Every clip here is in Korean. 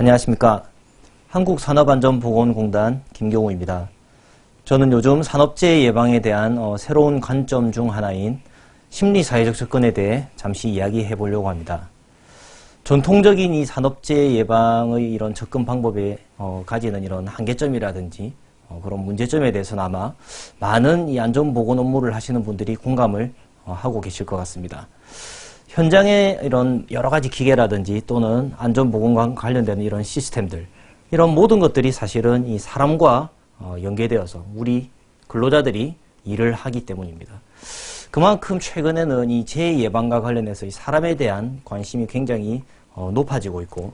안녕하십니까. 한국산업안전보건공단 김경호입니다. 저는 요즘 산업재해 예방에 대한 어, 새로운 관점 중 하나인 심리사회적 접근에 대해 잠시 이야기해 보려고 합니다. 전통적인 이 산업재해 예방의 이런 접근 방법에 어, 가지는 이런 한계점이라든지 어, 그런 문제점에 대해서는 아마 많은 이 안전보건 업무를 하시는 분들이 공감을 어, 하고 계실 것 같습니다. 현장에 이런 여러 가지 기계라든지 또는 안전보건과 관련되는 이런 시스템들, 이런 모든 것들이 사실은 이 사람과 어, 연계되어서 우리 근로자들이 일을 하기 때문입니다. 그만큼 최근에는 이 재해 예방과 관련해서 이 사람에 대한 관심이 굉장히 어, 높아지고 있고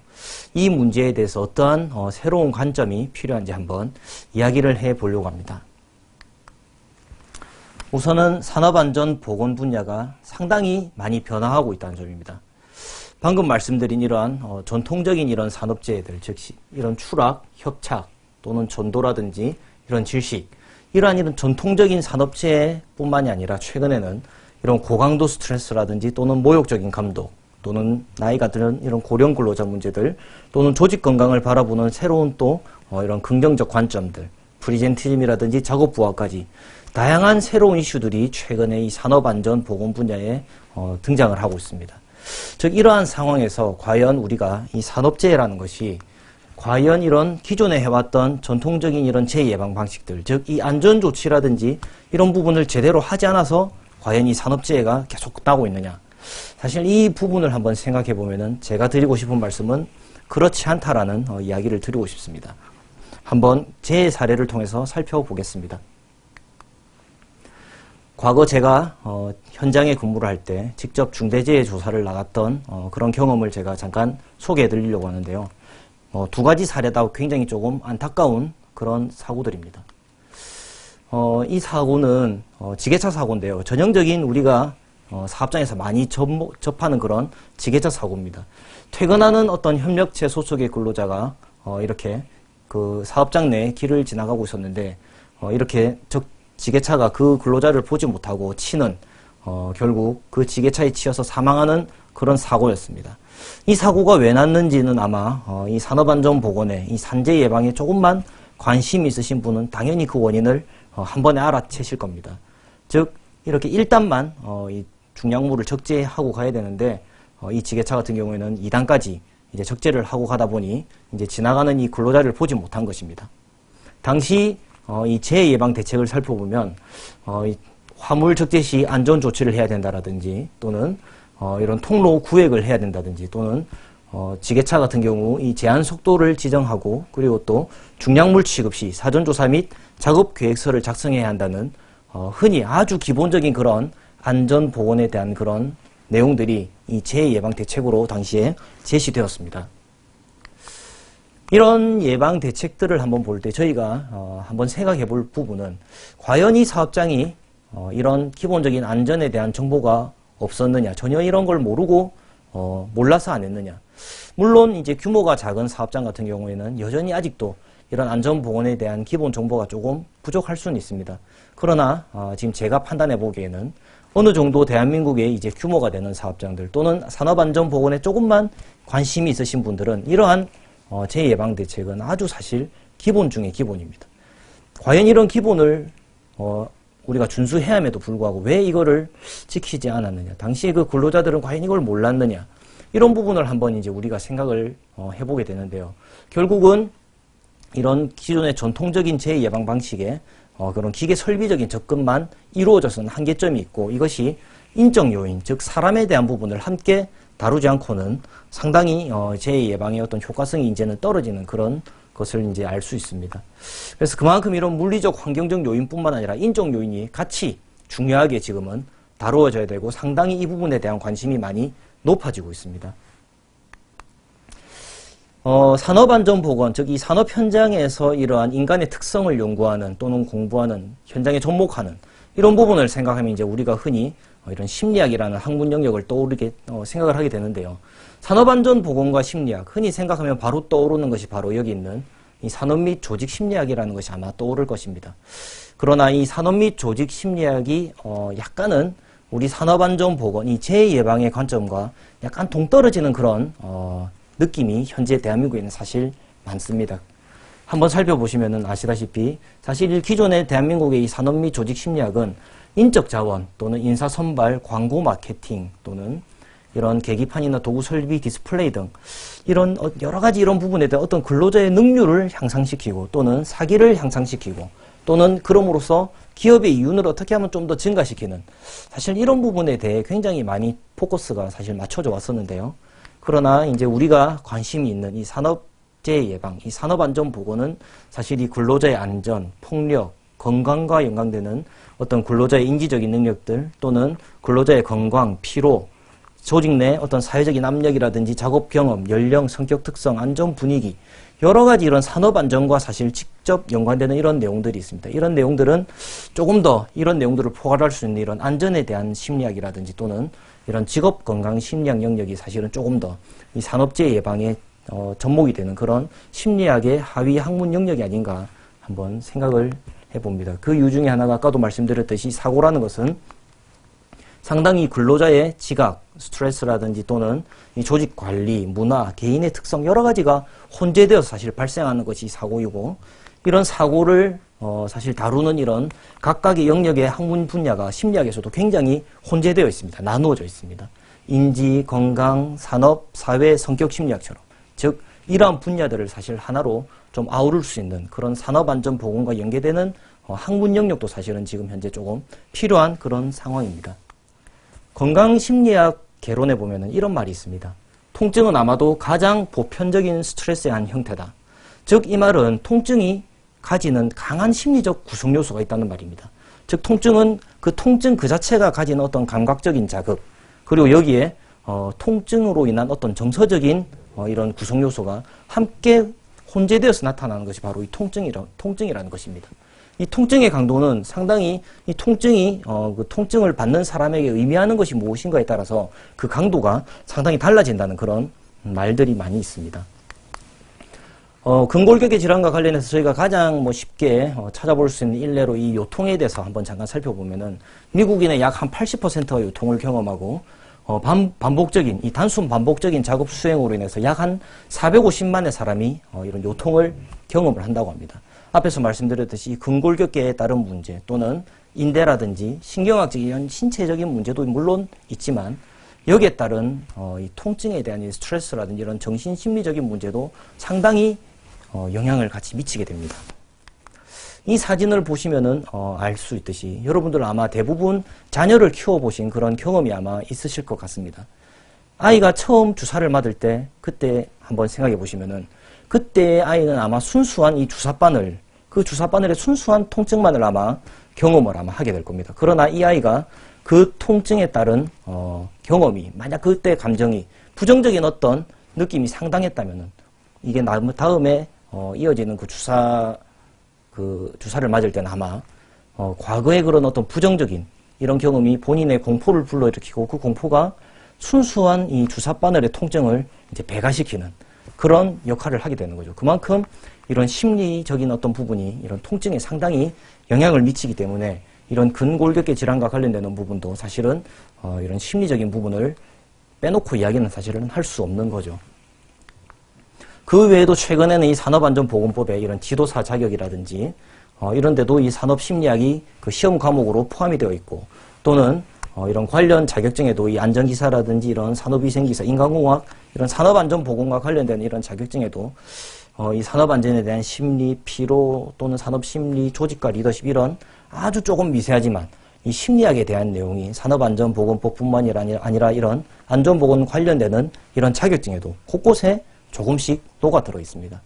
이 문제에 대해서 어떠한 어, 새로운 관점이 필요한지 한번 이야기를 해 보려고 합니다. 우선은 산업안전 보건 분야가 상당히 많이 변화하고 있다는 점입니다. 방금 말씀드린 이러한 어, 전통적인 이런 산업재해들, 즉 시- 이런 추락, 협착 또는 전도라든지 이런 질식, 이러한 이런 전통적인 산업재해뿐만이 아니라 최근에는 이런 고강도 스트레스라든지 또는 모욕적인 감독 또는 나이가 드는 이런 고령 근로자 문제들 또는 조직 건강을 바라보는 새로운 또 어, 이런 긍정적 관점들, 프리젠티즘이라든지 작업 부하까지 다양한 새로운 이슈들이 최근에 이 산업안전 보건 분야에 어, 등장을 하고 있습니다. 즉 이러한 상황에서 과연 우리가 이 산업재해라는 것이 과연 이런 기존에 해왔던 전통적인 이런 재해 예방 방식들, 즉 이 안전 조치라든지 이런 부분을 제대로 하지 않아서 과연 이 산업재해가 계속 나고 있느냐? 사실 이 부분을 한번 생각해 보면은 제가 드리고 싶은 말씀은 그렇지 않다라는 어, 이야기를 드리고 싶습니다. 한번 제 사례를 통해서 살펴보겠습니다. 과거 제가 어, 현장에 근무를 할 때 직접 중대재해 조사를 나갔던 어, 그런 경험을 제가 잠깐 소개해 드리려고 하는데요. 어, 두 가지 사례다 굉장히 조금 안타까운 그런 사고들입니다. 어, 이 사고는 어, 지게차 사고인데요. 전형적인 우리가 어, 사업장에서 많이 접, 접하는 그런 지게차 사고입니다. 퇴근하는 어떤 협력체 소속의 근로자가 어, 이렇게 그 사업장 내 길을 지나가고 있었는데 어, 이렇게 적, 지게차가 그 근로자를 보지 못하고 치는 어, 결국 그 지게차에 치여서 사망하는 그런 사고였습니다. 이 사고가 왜 났는지는 아마 어, 이 산업안전보건에 이 산재 예방에 조금만 관심이 있으신 분은 당연히 그 원인을 어, 한 번에 알아채실 겁니다. 즉 이렇게 1단만 어, 이 중량물을 적재하고 가야 되는데 어, 이 지게차 같은 경우에는 2단까지 이제 적재를 하고 가다 보니 이제 지나가는 이 근로자를 보지 못한 것입니다. 당시 어, 이 재해 예방 대책을 살펴보면 어, 이 화물 적재 시 안전 조치를 해야 된다라든지 또는 어, 이런 통로 구획을 해야 된다든지 또는 어, 지게차 같은 경우 이 제한 속도를 지정하고 그리고 또 중량물 취급 시 사전 조사 및 작업 계획서를 작성해야 한다는 어, 흔히 아주 기본적인 그런 안전 보건에 대한 그런 내용들이 이 재해 예방 대책으로 당시에 제시되었습니다. 이런 예방 대책들을 한번 볼 때 저희가 어, 한번 생각해 볼 부분은 과연 이 사업장이 어, 이런 기본적인 안전에 대한 정보가 없었느냐 전혀 이런 걸 모르고 어, 몰라서 안 했느냐 물론 이제 규모가 작은 사업장 같은 경우에는 여전히 아직도 이런 안전 보건에 대한 기본 정보가 조금 부족할 수는 있습니다. 그러나 어, 지금 제가 판단해 보기에는 어느 정도 대한민국의 이제 규모가 되는 사업장들 또는 산업안전보건에 조금만 관심이 있으신 분들은 이러한 어, 재예방 대책은 아주 사실 기본 중의 기본입니다. 과연 이런 기본을 어, 우리가 준수해야 함에도 불구하고 왜 이거를 지키지 않았느냐? 당시에 그 근로자들은 과연 이걸 몰랐느냐? 이런 부분을 한번 이제 우리가 생각을 어, 해보게 되는데요. 결국은 이런 기존의 전통적인 재해 예방 방식에 어, 그런 기계 설비적인 접근만 이루어져서는 한계점이 있고 이것이 인적 요인, 즉 사람에 대한 부분을 함께 다루지 않고는 상당히 어, 재해 예방의 어떤 효과성이 이제는 떨어지는 그런 것을 이제 알 수 있습니다. 그래서 그만큼 이런 물리적 환경적 요인뿐만 아니라 인적 요인이 같이 중요하게 지금은 다루어져야 되고 상당히 이 부분에 대한 관심이 많이 높아지고 있습니다. 어, 산업안전보건, 즉 이 산업 현장에서 이러한 인간의 특성을 연구하는 또는 공부하는 현장에 접목하는 이런 부분을 생각하면 이제 우리가 흔히 어, 이런 심리학이라는 학문 영역을 떠오르게 어, 생각을 하게 되는데요. 산업안전보건과 심리학 흔히 생각하면 바로 떠오르는 것이 바로 여기 있는 이 산업 및 조직 심리학이라는 것이 아마 떠오를 것입니다. 그러나 이 산업 및 조직 심리학이 어, 약간은 우리 산업안전보건, 이 재해 예방의 관점과 약간 동떨어지는 그런 어, 느낌이 현재 대한민국에는 사실 많습니다. 한번 살펴보시면 아시다시피 사실 기존의 대한민국의 이 산업 및 조직 심리학은 인적 자원 또는 인사 선발, 광고 마케팅 또는 이런 계기판이나 도구 설비, 디스플레이 등 이런 어- 여러 가지 이런 부분에 대한 어떤 근로자의 능률을 향상시키고 또는 사기를 향상시키고 또는 그럼으로써 기업의 이윤을 어떻게 하면 좀 더 증가시키는 사실 이런 부분에 대해 굉장히 많이 포커스가 사실 맞춰져 왔었는데요. 그러나 이제 우리가 관심이 있는 이 산업재해 예방, 이 산업안전보건은 사실 이 근로자의 안전, 폭력, 건강과 연관되는 어떤 근로자의 인지적인 능력들 또는 근로자의 건강, 피로, 조직 내 어떤 사회적인 압력이라든지 작업 경험, 연령, 성격 특성, 안전 분위기 여러 가지 이런 산업 안전과 사실 직접 연관되는 이런 내용들이 있습니다. 이런 내용들은 조금 더 이런 내용들을 포괄할 수 있는 이런 안전에 대한 심리학이라든지 또는 이런 직업 건강 심리학 영역이 사실은 조금 더 이 산업재해 예방에 어, 접목이 되는 그런 심리학의 하위 학문 영역이 아닌가 한번 생각을 해봅니다. 그 이유 중에 하나가 아까도 말씀드렸듯이 사고라는 것은 상당히 근로자의 지각, 스트레스라든지 또는 이 조직 관리, 문화, 개인의 특성 여러 가지가 혼재되어서 사실 발생하는 것이 사고이고 이런 사고를 어, 사실 다루는 이런 각각의 영역의 학문 분야가 심리학에서도 굉장히 혼재되어 있습니다. 나누어져 있습니다. 인지, 건강, 산업, 사회, 성격 심리학처럼 즉 이러한 분야들을 사실 하나로 좀 아우를 수 있는 그런 산업안전보건과 연계되는 어, 학문 영역도 사실은 지금 현재 조금 필요한 그런 상황입니다. 건강심리학 개론에 보면은 이런 말이 있습니다. 통증은 아마도 가장 보편적인 스트레스의 한 형태다. 즉, 이 말은 통증이 가지는 강한 심리적 구성 요소가 있다는 말입니다. 즉, 통증은 그 통증 그 자체가 가지는 어떤 감각적인 자극, 그리고 여기에 어, 통증으로 인한 어떤 정서적인 어, 이런 구성 요소가 함께 혼재되어서 나타나는 것이 바로 이 통증이라, 통증이라는 것입니다. 이 통증의 강도는 상당히 이 통증이 어, 그 통증을 받는 사람에게 의미하는 것이 무엇인가에 따라서 그 강도가 상당히 달라진다는 그런 말들이 많이 있습니다. 어, 근골격계 질환과 관련해서 저희가 가장 뭐 쉽게 어, 찾아볼 수 있는 일례로 이 요통에 대해서 한번 잠깐 살펴보면은 미국인의 약 한 80%가 요통을 경험하고 어, 반, 반복적인 이 단순 반복적인 작업 수행으로 인해서 약 한 450만의 사람이 어, 이런 요통을 경험을 한다고 합니다. 앞에서 말씀드렸듯이 이 근골격계에 따른 문제 또는 인대라든지 신경학적인 신체적인 문제도 물론 있지만 여기에 따른 어, 이 통증에 대한 이 스트레스라든지 이런 정신 심리적인 문제도 상당히 어, 영향을 같이 미치게 됩니다. 이 사진을 보시면은 어, 알 수 있듯이 여러분들 아마 대부분 자녀를 키워보신 그런 경험이 아마 있으실 것 같습니다. 아이가 처음 주사를 맞을 때 그때 한번 생각해 보시면은 그때 아이는 아마 순수한 이 주사바늘 그 주사 바늘의 순수한 통증만을 아마 경험을 아마 하게 될 겁니다. 그러나 이 아이가 그 통증에 따른 어, 경험이 만약 그때 감정이 부정적인 어떤 느낌이 상당했다면은 이게 나- 다음에 어, 이어지는 그 주사 그 주사를 맞을 때는 아마 어, 과거의 그런 어떤 부정적인 이런 경험이 본인의 공포를 불러일으키고 그 공포가 순수한 이 주사 바늘의 통증을 이제 배가시키는 그런 역할을 하게 되는 거죠. 그만큼 이런 심리적인 어떤 부분이 이런 통증에 상당히 영향을 미치기 때문에 이런 근골격계 질환과 관련되는 부분도 사실은 어, 이런 심리적인 부분을 빼놓고 이야기는 사실은 할 수 없는 거죠. 그 외에도 최근에는 이 산업안전보건법에 이런 지도사 자격이라든지 어, 이런 데도 이 산업심리학이 그 시험 과목으로 포함이 되어 있고 또는 어, 이런 관련 자격증에도 이 안전기사라든지 이런 산업위생기사, 인간공학 이런 산업안전보건과 관련된 이런 자격증에도 어, 이 산업 안전에 대한 심리, 피로 또는 산업 심리, 조직과 리더십 이런 아주 조금 미세하지만 이 심리학에 대한 내용이 산업안전보건법뿐만 이 아니라, 이런 안전보건 관련되는 이런 자격증에도 곳곳에 조금씩 녹아 들어 있습니다.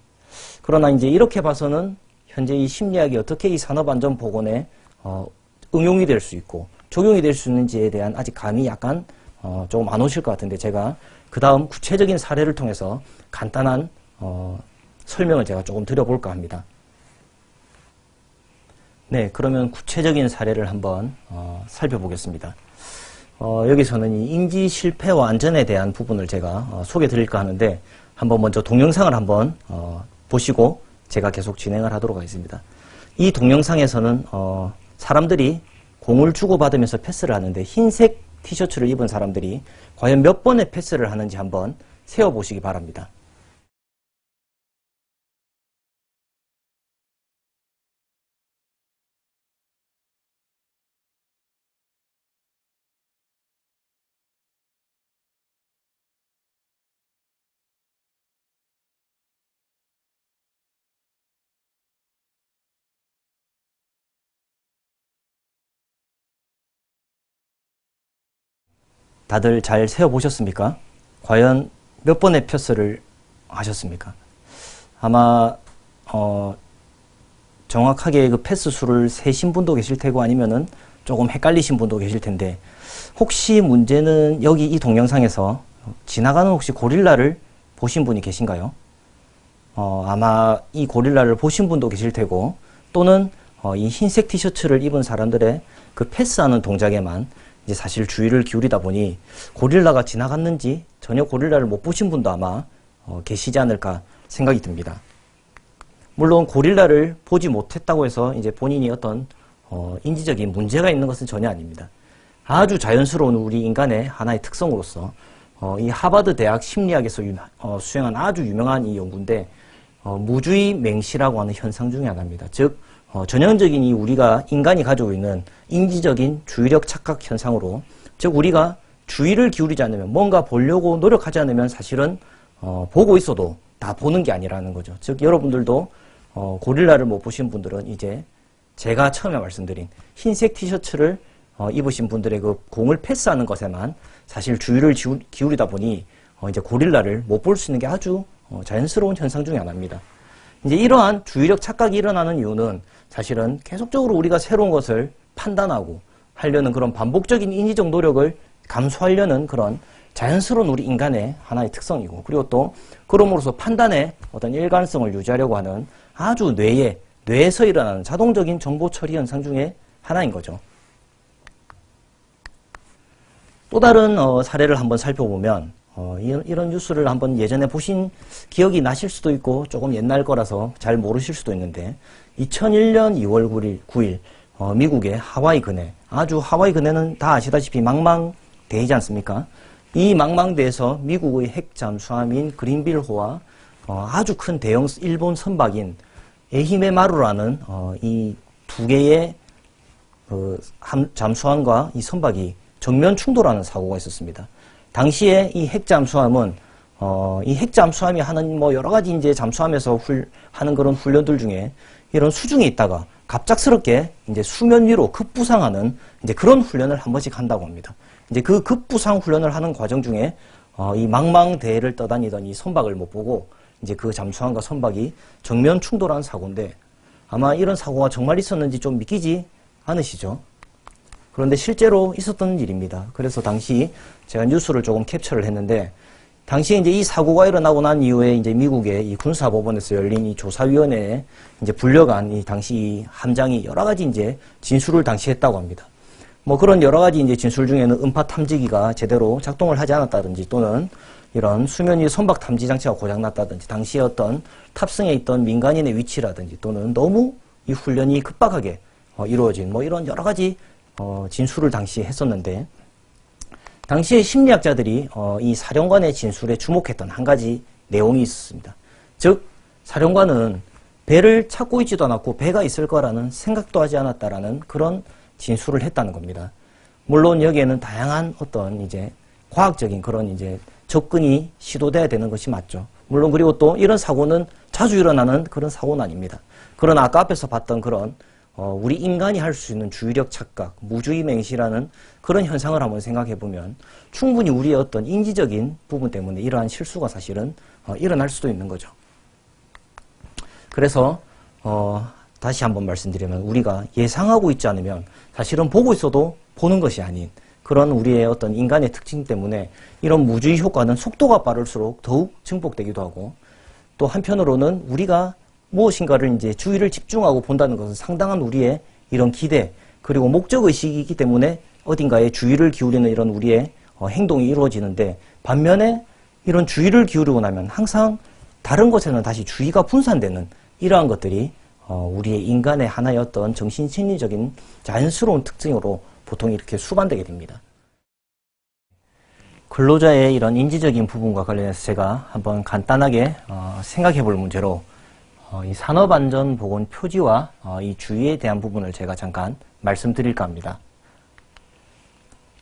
그러나 이제 이렇게 봐서는 현재 이 심리학이 어떻게 이 산업안전보건에 어, 응용이 될 수 있고 적용이 될 수 있는지에 대한 아직 감이 약간 어, 조금 안 오실 것 같은데 제가 그 다음 구체적인 사례를 통해서 간단한 어, 설명을 제가 조금 드려볼까 합니다. 네, 그러면 구체적인 사례를 한번 어, 살펴보겠습니다. 어, 여기서는 이 인지 실패와 안전에 대한 부분을 제가 어, 소개해 드릴까 하는데 한번 먼저 동영상을 한번 어, 보시고 제가 계속 진행을 하도록 하겠습니다. 이 동영상에서는 어, 사람들이 공을 주고받으면서 패스를 하는데 흰색 티셔츠를 입은 사람들이 과연 몇 번의 패스를 하는지 한번 세어보시기 바랍니다. 다들 잘 세어보셨습니까? 과연 몇 번의 패스를 하셨습니까? 아마 어, 정확하게 그 패스 수를 세신 분도 계실 테고 아니면은 조금 헷갈리신 분도 계실 텐데 혹시 문제는 여기 이 동영상에서 지나가는 혹시 고릴라를 보신 분이 계신가요? 어, 아마 이 고릴라를 보신 분도 계실 테고 또는 어, 이 흰색 티셔츠를 입은 사람들의 그 패스하는 동작에만 이제 사실 주의를 기울이다 보니 고릴라가 지나갔는지 전혀 고릴라를 못 보신 분도 아마 어, 계시지 않을까 생각이 듭니다. 물론 고릴라를 보지 못했다고 해서 이제 본인이 어떤 어, 인지적인 문제가 있는 것은 전혀 아닙니다. 아주 자연스러운 우리 인간의 하나의 특성으로서 어, 이 하버드 대학 심리학에서 유, 어, 수행한 아주 유명한 이 연구인데 어, 무주의 맹시라고 하는 현상 중에 하나입니다. 즉 어, 전형적인 이 우리가 인간이 가지고 있는 인지적인 주의력 착각 현상으로 즉 우리가 주의를 기울이지 않으면 뭔가 보려고 노력하지 않으면 사실은 어, 보고 있어도 다 보는 게 아니라는 거죠. 즉 여러분들도 어, 고릴라를 못 보신 분들은 이제 제가 처음에 말씀드린 흰색 티셔츠를 어, 입으신 분들의 그 공을 패스하는 것에만 사실 주의를 기울이다 보니 어, 이제 고릴라를 못 볼 수 있는 게 아주 어, 자연스러운 현상 중에 하나입니다. 이제 이러한 주의력 착각이 일어나는 이유는 사실은 계속적으로 우리가 새로운 것을 판단하고 하려는 그런 반복적인 인지적 노력을 감수하려는 그런 자연스러운 우리 인간의 하나의 특성이고 그리고 또 그럼으로써 판단의 어떤 일관성을 유지하려고 하는 아주 뇌에 뇌에서 일어나는 자동적인 정보 처리 현상 중에 하나인 거죠. 또 다른 어, 사례를 한번 살펴보면 어, 이런, 이런 뉴스를 한번 예전에 보신 기억이 나실 수도 있고 조금 옛날 거라서 잘 모르실 수도 있는데 2001년 2월 9일, 9일 어, 미국의 하와이 근해 아주 하와이 근해는 다 아시다시피 망망대이지 않습니까? 이 망망대에서 미국의 핵 잠수함인 그린빌호와 어, 아주 큰 대형 일본 선박인 에히메마루라는 어, 이 두 개의 그 함- 잠수함과 이 선박이 정면 충돌하는 사고가 있었습니다. 당시에 이 핵 잠수함은 어, 이 핵 잠수함이 하는 뭐 여러 가지 이제 잠수함에서 훌, 하는 그런 훈련들 중에 이런 수중에 있다가 갑작스럽게 이제 수면 위로 급부상하는 이제 그런 훈련을 한 번씩 한다고 합니다. 이제 그 급부상 훈련을 하는 과정 중에 어, 이 망망대해를 떠다니던 이 선박을 못 보고 이제 그 잠수함과 선박이 정면 충돌한 사고인데 아마 이런 사고가 정말 있었는지 좀 믿기지 않으시죠? 그런데 실제로 있었던 일입니다. 그래서 당시 제가 뉴스를 조금 캡처를 했는데 당시에 이제 이 사고가 일어나고 난 이후에 이제 미국의 이 군사법원에서 열린 이 조사위원회에 이제 불려간 이 당시 이 함장이 여러 가지 이제 진술을 당시 했다고 합니다. 뭐 그런 여러 가지 이제 진술 중에는 음파 탐지기가 제대로 작동을 하지 않았다든지 또는 이런 수면 위 선박 탐지 장치가 고장났다든지 당시에 어떤 탑승에 있던 민간인의 위치라든지 또는 너무 이 훈련이 급박하게 어, 이루어진 뭐 이런 여러 가지 어, 진술을 당시에 했었는데 당시에 심리학자들이 어, 이 사령관의 진술에 주목했던 한 가지 내용이 있었습니다. 즉 사령관은 배를 찾고 있지도 않았고 배가 있을 거라는 생각도 하지 않았다라는 그런 진술을 했다는 겁니다. 물론 여기에는 다양한 어떤 이제 과학적인 그런 이제 접근이 시도돼야 되는 것이 맞죠. 물론 그리고 또 이런 사고는 자주 일어나는 그런 사고는 아닙니다. 그러나 아까 앞에서 봤던 그런 어, 우리 인간이 할 수 있는 주의력 착각, 무주의 맹시라는 그런 현상을 한번 생각해 보면 충분히 우리의 어떤 인지적인 부분 때문에 이러한 실수가 사실은 어, 일어날 수도 있는 거죠. 그래서 어, 다시 한번 말씀드리면 우리가 예상하고 있지 않으면 사실은 보고 있어도 보는 것이 아닌 그런 우리의 어떤 인간의 특징 때문에 이런 무주의 효과는 속도가 빠를수록 더욱 증폭되기도 하고 또 한편으로는 우리가 무엇인가를 이제 주의를 집중하고 본다는 것은 상당한 우리의 이런 기대 그리고 목적 의식이기 때문에 어딘가에 주의를 기울이는 이런 우리의 어, 행동이 이루어지는데 반면에 이런 주의를 기울이고 나면 항상 다른 것에는 다시 주의가 분산되는 이러한 것들이 어, 우리의 인간의 하나의 어떤 정신 심리적인 자연스러운 특징으로 보통 이렇게 수반되게 됩니다. 근로자의 이런 인지적인 부분과 관련해서 제가 한번 간단하게 어, 생각해 볼 문제로 어, 이 산업안전보건 표지와 어, 이 주의에 대한 부분을 제가 잠깐 말씀드릴까 합니다.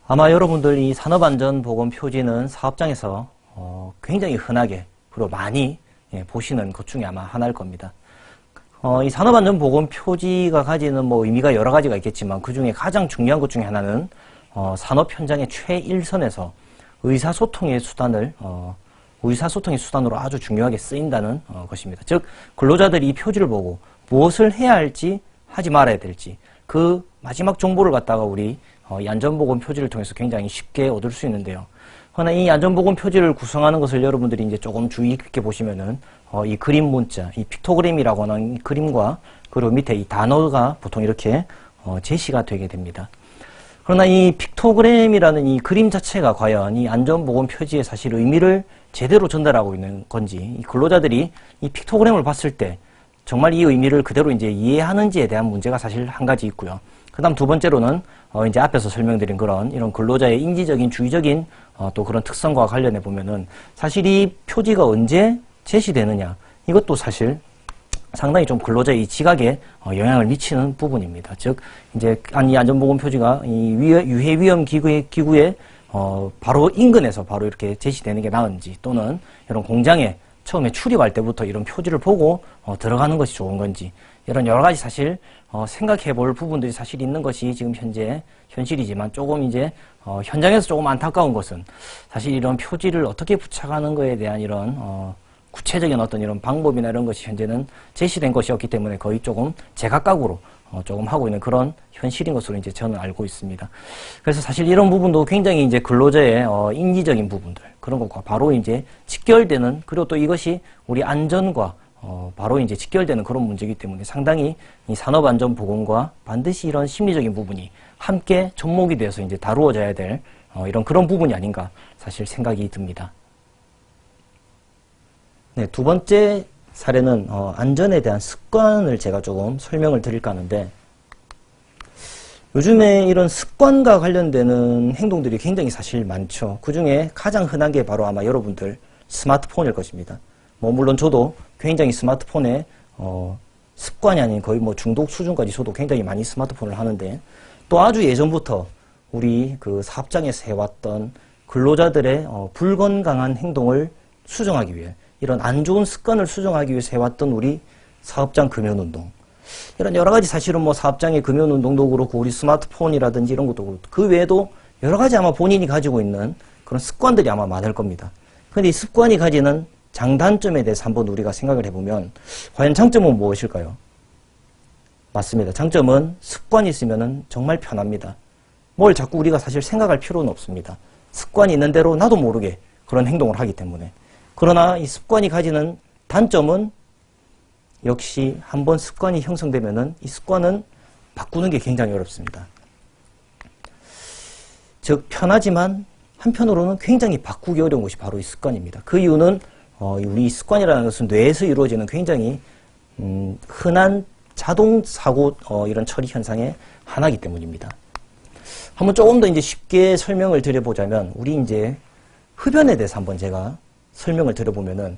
아마 여러분들 이 산업안전보건 표지는 사업장에서 어, 굉장히 흔하게 그리고 많이 예, 보시는 것 중에 아마 하나일 겁니다. 어, 이 산업안전보건 표지가 가지는 뭐 의미가 여러 가지가 있겠지만 그 중에 가장 중요한 것 중에 하나는 어, 산업 현장의 최일선에서 의사소통의 수단을 어, 의사소통의 수단으로 아주 중요하게 쓰인다는 어, 것입니다. 즉 근로자들이 이 표지를 보고 무엇을 해야 할지 하지 말아야 될지 그 마지막 정보를 갖다가 우리 어, 이 안전보건 표지를 통해서 굉장히 쉽게 얻을 수 있는데요. 그러나 이 안전보건 표지를 구성하는 것을 여러분들이 이제 조금 주의 깊게 보시면은 어, 이 그림 문자, 이 픽토그램이라고 하는 이 그림과 그리고 밑에 이 단어가 보통 이렇게 어, 제시가 되게 됩니다. 그러나 이 픽토그램이라는 이 그림 자체가 과연 이 안전보건 표지의 사실 의미를 제대로 전달하고 있는 건지 이 근로자들이 이 픽토그램을 봤을 때 정말 이 의미를 그대로 이제 이해하는지에 대한 문제가 사실 한 가지 있고요. 그다음 두 번째로는 어 이제 앞에서 설명드린 그런 이런 근로자의 인지적인 주의적인 어 또 그런 특성과 관련해 보면은 사실 이 표지가 언제 제시되느냐 이것도 사실 상당히 좀 근로자의 이 지각에 어, 영향을 미치는 부분입니다. 즉 이제 이 안전보건 표지가 이 위해- 유해 위험 기구의 기구에 어, 바로 인근에서 바로 이렇게 제시되는 게 나은지 또는 이런 공장에 처음에 출입할 때부터 이런 표지를 보고 어, 들어가는 것이 좋은 건지 이런 여러 가지 사실 어, 생각해 볼 부분들이 사실 있는 것이 지금 현재 현실이지만 조금 이제 어, 현장에서 조금 안타까운 것은 사실 이런 표지를 어떻게 부착하는 거에 대한 이런 어, 구체적인 어떤 이런 방법이나 이런 것이 현재는 제시된 것이 없기 때문에 거의 조금 제각각으로 어, 조금 하고 있는 그런 현실인 것으로 이제 저는 알고 있습니다. 그래서 사실 이런 부분도 굉장히 이제 근로자의 어, 인지적인 부분들 그런 것과 바로 이제 직결되는 그리고 또 이것이 우리 안전과 어, 바로 이제 직결되는 그런 문제이기 때문에 상당히 이 산업 안전 보건과 반드시 이런 심리적인 부분이 함께 접목이 되어서 이제 다루어져야 될 어, 이런 그런 부분이 아닌가 사실 생각이 듭니다. 네, 두 번째 사례는 어, 안전에 대한 습관을 제가 조금 설명을 드릴까 하는데 요즘에 이런 습관과 관련되는 행동들이 굉장히 사실 많죠. 그 중에 가장 흔한 게 바로 아마 여러분들 스마트폰일 것입니다. 뭐 물론 저도 굉장히 스마트폰에 어, 습관이 아닌 거의 뭐 중독 수준까지 저도 굉장히 많이 스마트폰을 하는데 또 아주 예전부터 우리 그 사업장에서 해왔던 근로자들의 어, 불건강한 행동을 수정하기 위해 이런 안 좋은 습관을 수정하기 위해서 해왔던 우리 사업장 금연운동 이런 여러 가지 사실은 뭐 사업장의 금연운동도 그렇고 우리 스마트폰이라든지 이런 것도 그렇고 그 외에도 여러 가지 아마 본인이 가지고 있는 그런 습관들이 아마 많을 겁니다. 근데 이 습관이 가지는 장단점에 대해서 한번 우리가 생각을 해보면 과연 장점은 무엇일까요? 맞습니다. 장점은 습관이 있으면 정말 편합니다. 뭘 자꾸 우리가 사실 생각할 필요는 없습니다. 습관이 있는 대로 나도 모르게 그런 행동을 하기 때문에. 그러나 이 습관이 가지는 단점은 역시 한번 습관이 형성되면은 이 습관은 바꾸는 게 굉장히 어렵습니다. 즉 편하지만 한편으로는 굉장히 바꾸기 어려운 것이 바로 이 습관입니다. 그 이유는 어, 우리 이 습관이라는 것은 뇌에서 이루어지는 굉장히 음, 흔한 자동 사고 어, 이런 처리 현상의 하나이기 때문입니다. 한번 조금 더 이제 쉽게 설명을 드려보자면 우리 이제 흡연에 대해서 한번 제가 설명을 드려보면은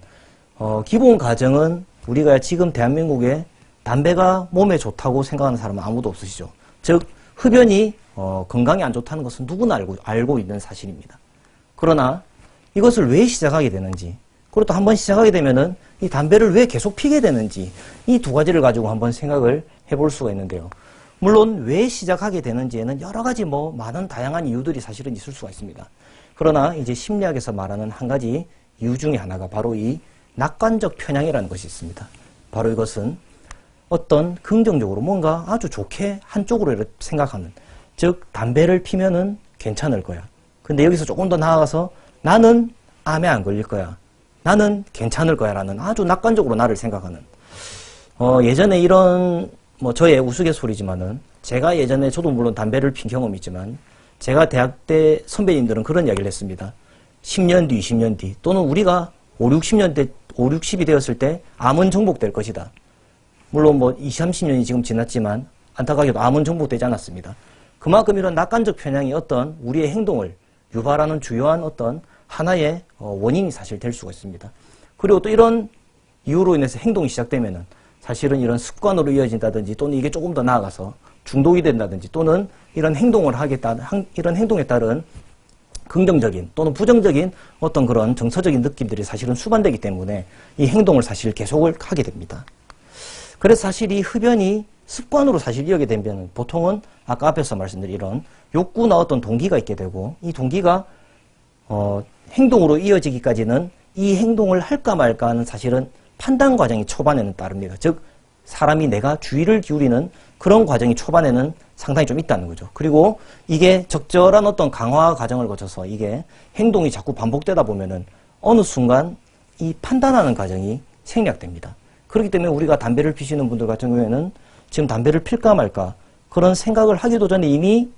어, 기본 가정은 우리가 지금 대한민국에 담배가 몸에 좋다고 생각하는 사람은 아무도 없으시죠. 즉 흡연이 어, 건강에 안 좋다는 것은 누구나 알고 알고 있는 사실입니다. 그러나 이것을 왜 시작하게 되는지 그리고 또 한 번 시작하게 되면은 이 담배를 왜 계속 피게 되는지 이 두 가지를 가지고 한번 생각을 해볼 수가 있는데요. 물론 왜 시작하게 되는지에는 여러 가지 뭐 많은 다양한 이유들이 사실은 있을 수가 있습니다. 그러나 이제 심리학에서 말하는 한 가지 이유 중에 하나가 바로 이 낙관적 편향이라는 것이 있습니다. 바로 이것은 어떤 긍정적으로 뭔가 아주 좋게 한쪽으로 생각하는 즉 담배를 피면은 괜찮을 거야. 근데 여기서 조금 더 나아가서 나는 암에 안 걸릴 거야. 나는 괜찮을 거야 라는 아주 낙관적으로 나를 생각하는 어, 예전에 이런 뭐 저의 우스갯소리지만은 제가 예전에 저도 물론 담배를 핀 경험이 있지만 제가 대학 때 선배님들은 그런 이야기를 했습니다. 10년 뒤, 20년 뒤 또는 우리가 5, 60년 대 5, 60이 되었을 때 암은 정복될 것이다. 물론 뭐 20, 30년이 지금 지났지만 안타깝게도 암은 정복되지 않았습니다. 그만큼 이런 낙관적 편향이 어떤 우리의 행동을 유발하는 주요한 어떤 하나의 어, 원인이 사실 될 수가 있습니다. 그리고 또 이런 이유로 인해서 행동이 시작되면은 사실은 이런 습관으로 이어진다든지 또는 이게 조금 더 나아가서 중독이 된다든지 또는 이런 행동을 하겠다 이런 행동에 따른 긍정적인 또는 부정적인 어떤 그런 정서적인 느낌들이 사실은 수반되기 때문에 이 행동을 사실 계속을 하게 됩니다. 그래서 사실 이 흡연이 습관으로 사실 이어게 되면 보통은 아까 앞에서 말씀드린 이런 욕구나 어떤 동기가 있게 되고 이 동기가 어, 행동으로 이어지기까지는 이 행동을 할까 말까 하는 사실은 판단 과정이 초반에는 따릅니다. 즉 사람이 내가 주의를 기울이는 그런 과정이 초반에는 상당히 좀 있다는 거죠. 그리고 이게 적절한 어떤 강화 과정을 거쳐서 이게 행동이 자꾸 반복되다 보면은 어느 순간 이 판단하는 과정이 생략됩니다. 그렇기 때문에 우리가 담배를 피시는 분들 같은 경우에는 지금 담배를 필까 말까 그런 생각을 하기도 전에 이미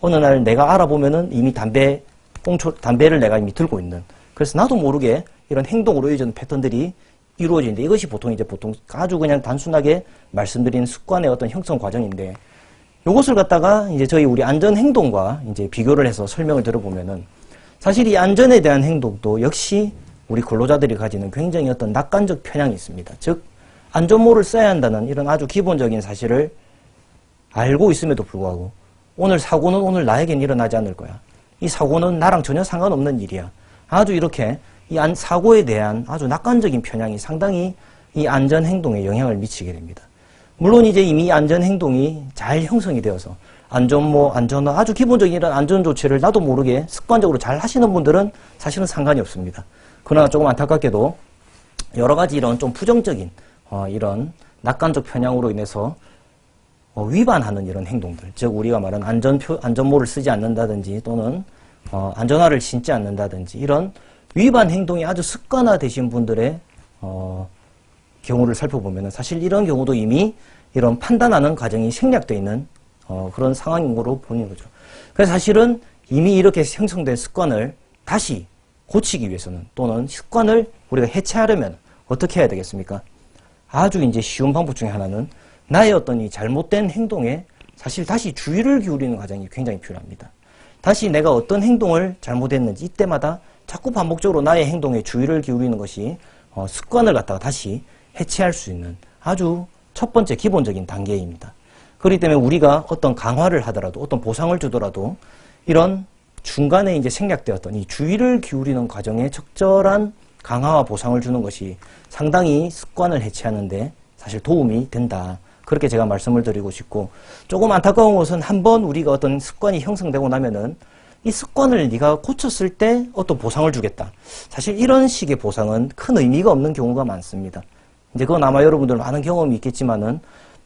어느 날 내가 알아보면은 이미 담배 꽁초 담배를 내가 이미 들고 있는 그래서 나도 모르게 이런 행동으로 이어지는 패턴들이 이루어지는데 이것이 보통 이제 보통 아주 그냥 단순하게 말씀드린 습관의 어떤 형성 과정인데 요것을 갖다가 이제 저희 우리 안전 행동과 이제 비교를 해서 설명을 들어보면은 사실 이 안전에 대한 행동도 역시 우리 근로자들이 가지는 굉장히 어떤 낙관적 편향이 있습니다. 즉 안전모를 써야 한다는 이런 아주 기본적인 사실을 알고 있음에도 불구하고 오늘 사고는 오늘 나에겐 일어나지 않을 거야. 이 사고는 나랑 전혀 상관없는 일이야. 아주 이렇게 이 안, 사고에 대한 아주 낙관적인 편향이 상당히 이 안전 행동에 영향을 미치게 됩니다. 물론 이제 이미 안전 행동이 잘 형성이 되어서 안전모, 안전화 아주 기본적인 이런 안전 조치를 나도 모르게 습관적으로 잘 하시는 분들은 사실은 상관이 없습니다. 그러나 조금 안타깝게도 여러 가지 이런 좀 부정적인 어, 이런 낙관적 편향으로 인해서 어, 위반하는 이런 행동들, 즉 우리가 말하는 안전표, 안전모를 쓰지 않는다든지 또는 어, 안전화를 신지 않는다든지 이런 위반 행동이 아주 습관화되신 분들의 어, 경우를 살펴보면 사실 이런 경우도 이미 이런 판단하는 과정이 생략되어 있는 어, 그런 상황인 거로 보는 거죠. 그래서 사실은 이미 이렇게 형성된 습관을 다시 고치기 위해서는 또는 습관을 우리가 해체하려면 어떻게 해야 되겠습니까? 아주 이제 쉬운 방법 중에 하나는 나의 어떤 이 잘못된 행동에 사실 다시 주의를 기울이는 과정이 굉장히 필요합니다. 다시 내가 어떤 행동을 잘못했는지 이때마다 자꾸 반복적으로 나의 행동에 주의를 기울이는 것이 어, 습관을 갖다가 다시 해체할 수 있는 아주 첫 번째 기본적인 단계입니다. 그렇기 때문에 우리가 어떤 강화를 하더라도 어떤 보상을 주더라도 이런 중간에 이제 생략되었던 이 주의를 기울이는 과정에 적절한 강화와 보상을 주는 것이 상당히 습관을 해체하는데 사실 도움이 된다. 그렇게 제가 말씀을 드리고 싶고 조금 안타까운 것은 한번 우리가 어떤 습관이 형성되고 나면은 이 습관을 네가 고쳤을 때 어떤 보상을 주겠다. 사실 이런 식의 보상은 큰 의미가 없는 경우가 많습니다. 이제 그건 아마 여러분들 많은 경험이 있겠지만은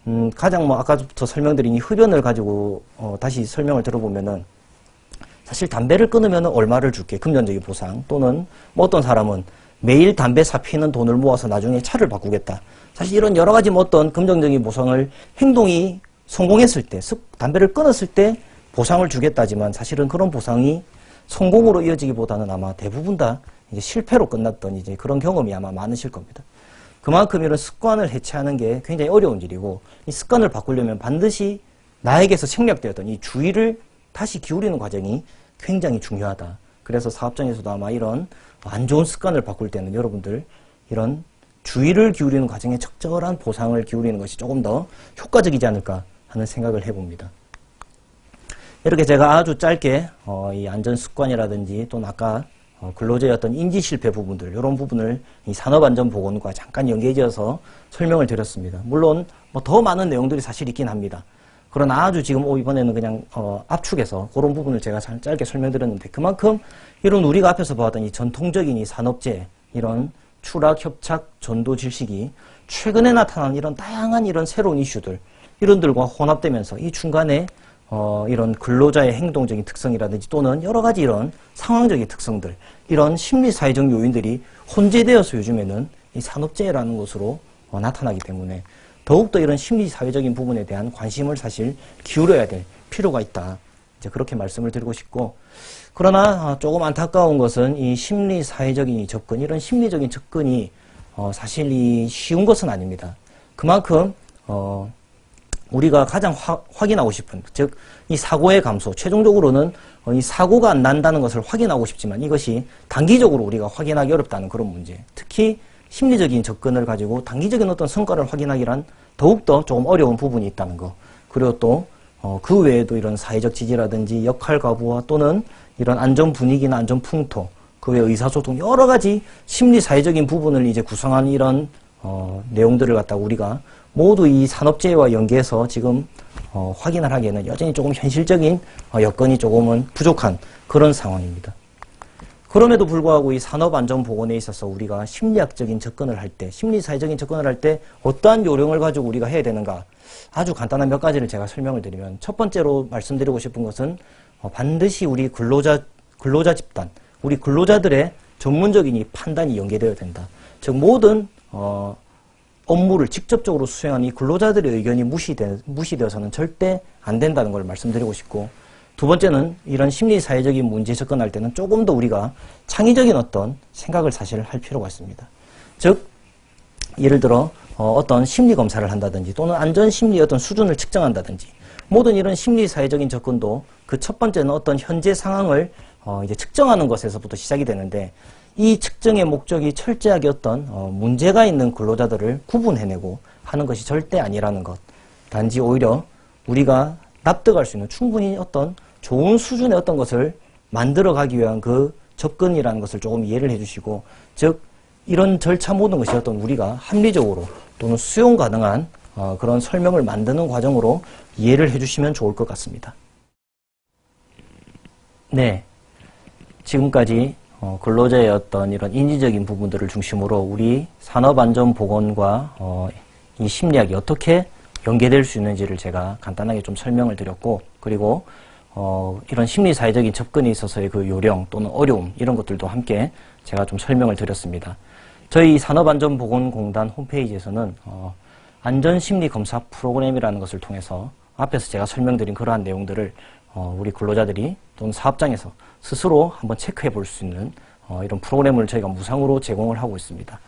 음, 가장 뭐 아까부터 설명드린 이 흡연을 가지고 어, 다시 설명을 들어보면은 사실 담배를 끊으면 얼마를 줄게 금전적인 보상 또는 뭐 어떤 사람은 매일 담배 사피는 돈을 모아서 나중에 차를 바꾸겠다. 사실 이런 여러 가지 뭐 어떤 금전적인 보상을 행동이 성공했을 때, 습- 담배를 끊었을 때 보상을 주겠다지만 사실은 그런 보상이 성공으로 이어지기보다는 아마 대부분 다 이제 실패로 끝났던 이제 그런 경험이 아마 많으실 겁니다. 그만큼 이런 습관을 해체하는 게 굉장히 어려운 일이고 이 습관을 바꾸려면 반드시 나에게서 생략되었던 이 주의를 다시 기울이는 과정이 굉장히 중요하다. 그래서 사업장에서도 아마 이런 안 좋은 습관을 바꿀 때는 여러분들 이런 주의를 기울이는 과정에 적절한 보상을 기울이는 것이 조금 더 효과적이지 않을까 하는 생각을 해봅니다. 이렇게 제가 아주 짧게 어, 이 안전 습관이라든지 또는 아까 어, 근로자의 어떤 인지 실패 부분들 이런 부분을 이 산업안전보건과 잠깐 연계지어서 설명을 드렸습니다. 물론 뭐 더 많은 내용들이 사실 있긴 합니다. 그러나 아주 지금 오 이번에는 그냥 어, 압축해서 그런 부분을 제가 잘- 짧게 설명드렸는데 그만큼 이런 우리가 앞에서 보았던 이 전통적인 이 산업재 이런 추락, 협착, 전도 질식이 최근에 나타난 이런 다양한 이런 새로운 이슈들 이런들과 혼합되면서 이 중간에 어, 이런 근로자의 행동적인 특성이라든지 또는 여러 가지 이런 상황적인 특성들, 이런 심리사회적 요인들이 혼재되어서 요즘에는 이 산업재해라는 것으로 어, 나타나기 때문에 더욱더 이런 심리사회적인 부분에 대한 관심을 사실 기울여야 될 필요가 있다. 이제 그렇게 말씀을 드리고 싶고, 그러나 어, 조금 안타까운 것은 이 심리사회적인 이 접근, 이런 심리적인 접근이 어, 사실 이 쉬운 것은 아닙니다. 그만큼 어, 우리가 가장 화- 확인하고 싶은 즉 이 사고의 감소 최종적으로는 어, 이 사고가 안 난다는 것을 확인하고 싶지만 이것이 단기적으로 우리가 확인하기 어렵다는 그런 문제 특히 심리적인 접근을 가지고 단기적인 어떤 성과를 확인하기란 더욱더 조금 어려운 부분이 있다는 거. 그리고 또그 외에도 이런 사회적 지지라든지 역할 가부와 또는 이런 안전 분위기나 안전 풍토 그 외 의사소통 여러 가지 심리 사회적인 부분을 이제 구성하는 이런 어, 내용들을 갖다가 우리가 모두 이 산업재해와 연계해서 지금 어, 확인을 하기에는 여전히 조금 현실적인 어, 여건이 조금은 부족한 그런 상황입니다. 그럼에도 불구하고 이 산업안전보건에 있어서 우리가 심리학적인 접근을 할 때, 심리사회적인 접근을 할 때 어떠한 요령을 가지고 우리가 해야 되는가 아주 간단한 몇 가지를 제가 설명을 드리면 첫 번째로 말씀드리고 싶은 것은 어, 반드시 우리 근로자 근로자 집단, 우리 근로자들의 전문적인 이 판단이 연계되어야 된다. 즉 모든 어, 업무를 직접적으로 수행하는 이 근로자들의 의견이 무시되, 무시되어서는 절대 안 된다는 걸 말씀드리고 싶고 두 번째는 이런 심리사회적인 문제 접근할 때는 조금 더 우리가 창의적인 어떤 생각을 사실 할 필요가 있습니다. 즉 예를 들어 어, 떤 심리 검사를 한다든지 또는 안전 심리의 어떤 수준을 측정한다든지 모든 이런 심리 사회적인 접근도 그 첫 번째는 어떤 현재 상황을 어, 이제 측정하는 것에서부터 시작이 되는데 이 측정의 목적이 철저하게 어떤 어, 문제가 있는 근로자들을 구분해내고 하는 것이 절대 아니라는 것. 단지 오히려 우리가 납득할 수 있는 충분히 어떤 좋은 수준의 어떤 것을 만들어가기 위한 그 접근이라는 것을 조금 이해를 해주시고 즉 이런 절차 모든 것이 어떤 우리가 합리적으로 또는 수용 가능한 어, 그런 설명을 만드는 과정으로 이해를 해주시면 좋을 것 같습니다. 네. 지금까지 어, 근로자의 어떤 이런 인지적인 부분들을 중심으로 우리 산업안전보건과 어, 이 심리학이 어떻게 연계될 수 있는지를 제가 간단하게 좀 설명을 드렸고 그리고 어, 이런 심리사회적인 접근에 있어서의 그 요령 또는 어려움 이런 것들도 함께 제가 좀 설명을 드렸습니다. 저희 산업안전보건공단 홈페이지에서는 어, 안전심리검사 프로그램이라는 것을 통해서 앞에서 제가 설명드린 그러한 내용들을 어, 우리 근로자들이 또는 사업장에서 스스로 한번 체크해 볼 수 있는 어, 이런 프로그램을 저희가 무상으로 제공을 하고 있습니다.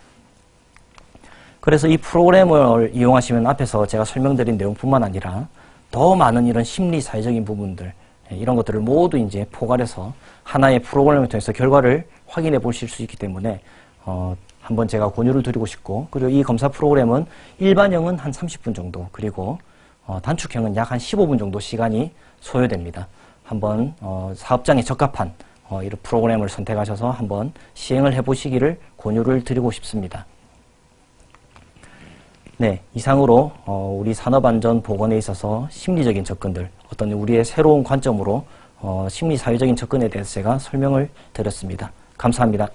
그래서 이 프로그램을 이용하시면 앞에서 제가 설명드린 내용뿐만 아니라 더 많은 이런 심리 사회적인 부분들 예, 이런 것들을 모두 이제 포괄해서 하나의 프로그램을 통해서 결과를 확인해 보실 수 있기 때문에 어, 한번 제가 권유를 드리고 싶고 그리고 이 검사 프로그램은 일반형은 한 30분 정도 그리고 어, 단축형은 약 한 15분 정도 시간이 소요됩니다. 한번 어, 사업장에 적합한 어, 이런 프로그램을 선택하셔서 한번 시행을 해보시기를 권유를 드리고 싶습니다. 네, 이상으로 어, 우리 산업안전 보건에 있어서 심리적인 접근들, 어떤 우리의 새로운 관점으로 어, 심리 사회적인 접근에 대해서 제가 설명을 드렸습니다. 감사합니다.